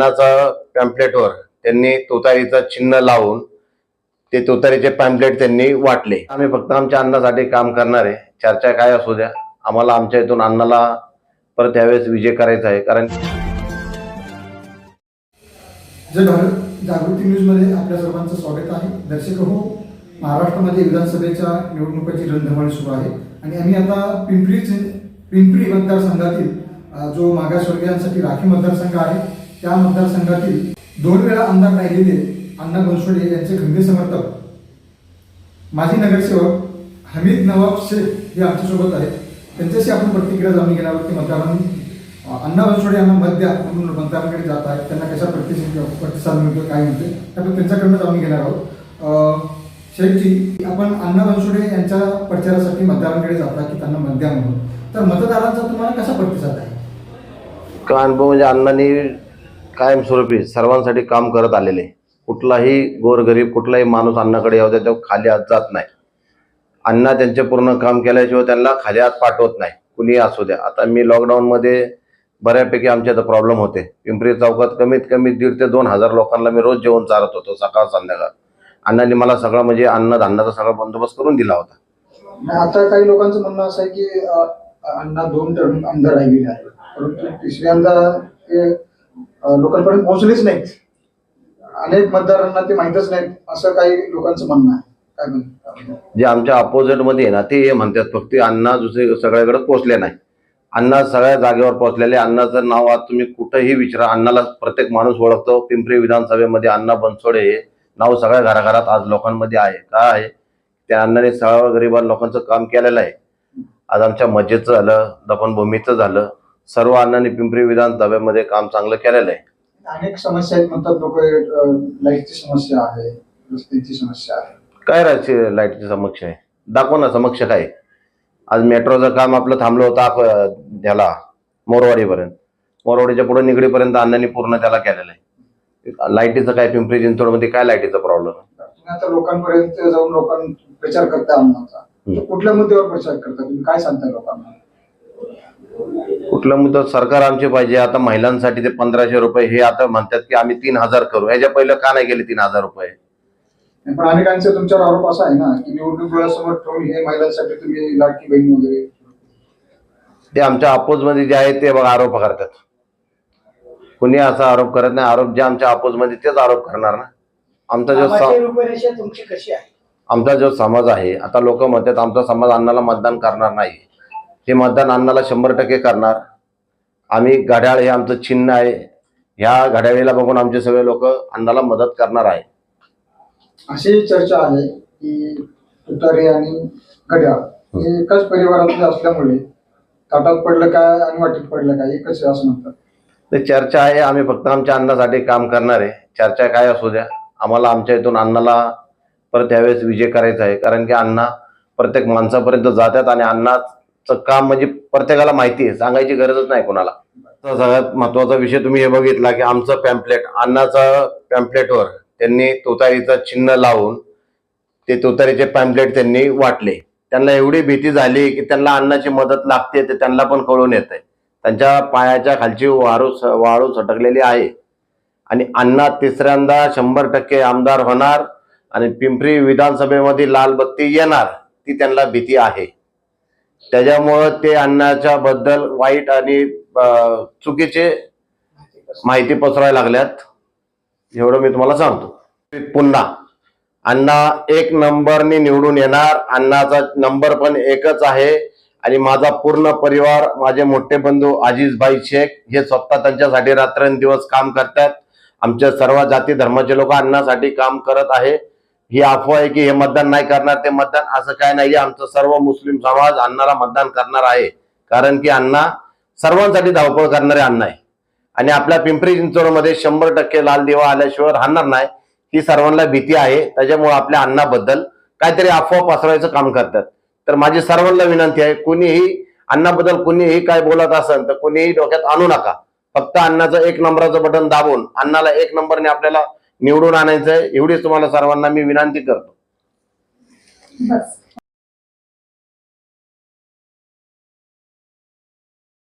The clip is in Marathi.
अन्नाचा पॅम्पलेटवर त्यांनी तोतारीचं चिन्ह लावून ते तोतारीचे पॅम्पलेट त्यांनी वाटले. आम्ही फक्त आमच्या अन्नासाठी काम करणारे चर्चा काय असू द्या. आम्हाला आमच्या इथून अन्नाला परत यावेळेस विजय करायचा आहे. कारण जय भारत. जागृती न्यूजमध्ये आपल्या सर्वांचं स्वागत आहे. दर्शक हो महाराष्ट्रामध्ये विधानसभेच्या निवडणुकाची रणधमाळी सुरू आहे. आणि आम्ही आता पिंपरी पिंपरी मतदारसंघातील जो मागासवर्गीयांसाठी राखी मतदारसंघ आहे त्या मतदारसंघातील दोन वेळा आमदार राहिलेले अण्णा बनसोडे यांचे खंबीर समर्थक. माजी नगरसेवक हमीद नवाब शेख हे आमच्यासोबत आहेत. त्यांच्याशी आपण प्रतिक्रिया जाणून घेण्यावरती आहोत की मतदारांनी अण्णा बनसोडे यांना मत द्या म्हणून मतदारांकडे जात आहेत. त्यांना कशा प्रतिसाद प्रतिसाद मिळतो काय मिळते आपण त्यांच्याकडनं जाणून घेणार आहोत. शेखजी आपण अण्णा बनसोडे यांच्या प्रचारासाठी मतदारांकडे जाता की त्यांना मत द्या म्हणून. तर मतदारांचा तुम्हाला कसा प्रतिसाद आहे? का अनुभव म्हणजे अण्णांनी कायमस्वरूपी सर्वांसाठी काम करत आलेले. कुठलाही गोरगरीब कुठलाही माणूस अन्नाकडे यावं त्याच्याखाली हात जात नाही. अण्णा त्यांचे पूर्ण काम केल्याशिवाय त्यांना खाली हात पाठवत नाही. कुणीही असू द्या. आता मी लॉकडाऊनमध्ये बऱ्यापैकी आमच्या इथं प्रॉब्लेम होते. पिंपरी चौकात कमीत कमी दीड ते दोन हजार लोकांना मी रोज जेवण चारत होतो सकाळ संध्याकाळ. अण्णांनी मला सगळं म्हणजे अन्न धान्याचा सगळा बंदोबस्त करून दिला होता. आता काही लोकांचं म्हणणं असं आहे की अण्णा दोन टर्म आमदार राहिलेले आहे परंतु तिसऱ्यांदा लोकांपर्यंत पोहोचलेच नाहीत. अनेक मतदारांना ते माहीतच नाहीत. असं काही लोकांचं म्हणणं आहे. जे आमच्या अपोजिटमध्ये आहे ना ते हे म्हणतात फक्त अण्णा दुसरे सगळ्याकडे पोहोचले नाही अण्णा सगळ्या जागेवर पोहोचलेले. अण्णाचं नाव आज तुम्ही कुठेही विचारा. अण्णाला प्रत्येक माणूस ओळखतो. पिंपरी विधानसभेमध्ये अण्णा बनसोडे हे नाव सगळ्या घराघरात आज लोकांमध्ये आहे. का आहे? त्या अण्णाने सगळ्या गरीबां लोकांचं काम केलेलं आहे. आज आमच्या मजेचं झालं. दफनभूमीचं झालं. सर्व अण्णांनी पिंपरी विधानसभेमध्ये काम चांगलं केलेलं आहे. अनेक समस्या आहेत. म्हणतात लोक लाईटची समस्या आहे रस्त्याची समस्या आहे. काय राहायची लाईटची समक्ष आहे? दाखव ना समक्ष काय आहे? आज मेट्रोचं काम आपलं थांबलं होतं आप- ह्याला मोरवाडीपर्यंत. मोरवाडीच्या पुढे निगडीपर्यंत अण्णांनी पूर्ण त्याला केलेलं आहे. लाईटीचं काय पिंपरी चिंचवडमध्ये काय लाईटीचा प्रॉब्लेम तुम्ही आता लोकांपर्यंत जाऊन लोकां प्रचार करता अण्णाचा. कुठल्या मुद्द्यावर प्रचार करता तुम्ही काय सांगता लोकांना? कुठलं मुद्दा सरकार आमचे पाहिजे आता महिलांसाठी ते पंधराशे रुपये हे आता म्हणतात की आम्ही तीन हजार करू. ह्याच्या पहिलं का नाही गेले तीन हजार रुपये? पण अनेकांचे तुमच्यावर आरोप असा आहे ना की निवडणूक डोळ्यासमोर ठेवून हे महिलांसाठी तुम्ही लाडकी बहीण वगैरे ते आमच्या अपोजमध्ये जे आहे ते बघा आरोप करतात. कुणी असा आरोप करत नाही आरोप जे आमच्या अपोजमध्ये तेच आरोप करणार ना. आमचा जो स- रूपरेषा तुमची कशी आहे? आमचा जो समाज आहे आता लोक म्हणतात आमचा समाज अण्णाला मतदान करणार नाही. हे मतदान अण्णाला शंभर टक्के करणार. आम्ही घड्याळ हे आमचं चिन्ह आहे. ह्या घड्याळीला बघून आमचे सगळे लोक अण्णाला मदत करणार आहे. अशी चर्चा आहे की तुतारी आणि घड्याळ हे एकाच परिवारातले असल्यामुळे ताटात पडलं काय आणि वाटीत पडलं काय एकच असं म्हणतात. ते चर्चा आहे. आम्ही फक्त आमच्या अन्नासाठी काम करणार आहे. चर्चा काय असू द्या. आम्हाला आमच्या इथून अण्णाला परत यावेळेस विजय करायचा आहे. कारण की अण्णा प्रत्येक माणसापर्यंत जातात आणि अण्णाचं काम म्हणजे प्रत्येकाला माहिती आहे सांगायची गरजच नाही कोणाला. तर सगळ्यात महत्त्वाचा विषय तुम्ही हे बघितला की आमचं पॅम्पलेट अन्नाचा पॅम्पलेटवर त्यांनी तोतारीचं चिन्ह लावून ते तोतारीचे पॅम्पलेट त्यांनी वाटले. त्यांना एवढी भीती झाली की त्यांना अन्नाची मदत लागते ते त्यांना पण कळून येत आहे त्यांच्या पायाच्या खालची वाळू वाळू सटकलेली आहे. आणि अण्णा तिसऱ्यांदा शंभर टक्के आमदार होणार आणि पिंपरी विधानसभेमध्ये लाल बत्ती येणार ती त्यांना भीती आहे. त्याच्यामुळं ते अन्नाच्या बद्दल वाईट आणि चुकीचे माहिती पसरायला लागल्यात. एवढं मी तुम्हाला सांगतो. पुन्हा अण्णा एक नंबरने निवडून येणार. अण्णाचा नंबर पण एकच आहे. आणि माझा पूर्ण परिवार माझे मोठे बंधू अजीजभाई शेख हे स्वतः त्यांच्यासाठी रात्रंदिवस काम करतात. आमच्या सर्व जाती धर्माचे लोक अण्णासाठी काम करत आहे. ही अफवा आहे की हे मतदान नाही करणार ते मतदान असं काय नाही. आमचं सर्व मुस्लिम समाज अण्णाला मतदान करणार आहे. कारण की अण्णा सर्वांसाठी धावपळ करणारे अण्णा आहे. आणि आपल्या पिंपरी चिंचवडमध्ये शंभर टक्के लाल दिवा आल्याशिवाय राहणार नाही. ही सर्वांना भीती आहे. त्याच्यामुळे आपल्या अण्णाबद्दल काहीतरी अफवा पसरवायचं काम करतात. तर माझी सर्वांना विनंती आहे कुणीही अण्णाबद्दल कुणीही काय बोलत असेल तर कुणीही डोक्यात आणू नका. फक्त अण्णाचं एक नंबराचं बटन दाबून अण्णाला एक नंबरने आपल्याला निवडून आणायचं आहे एवढीच तुम्हाला सर्वांना मी विनंती करतो. बस.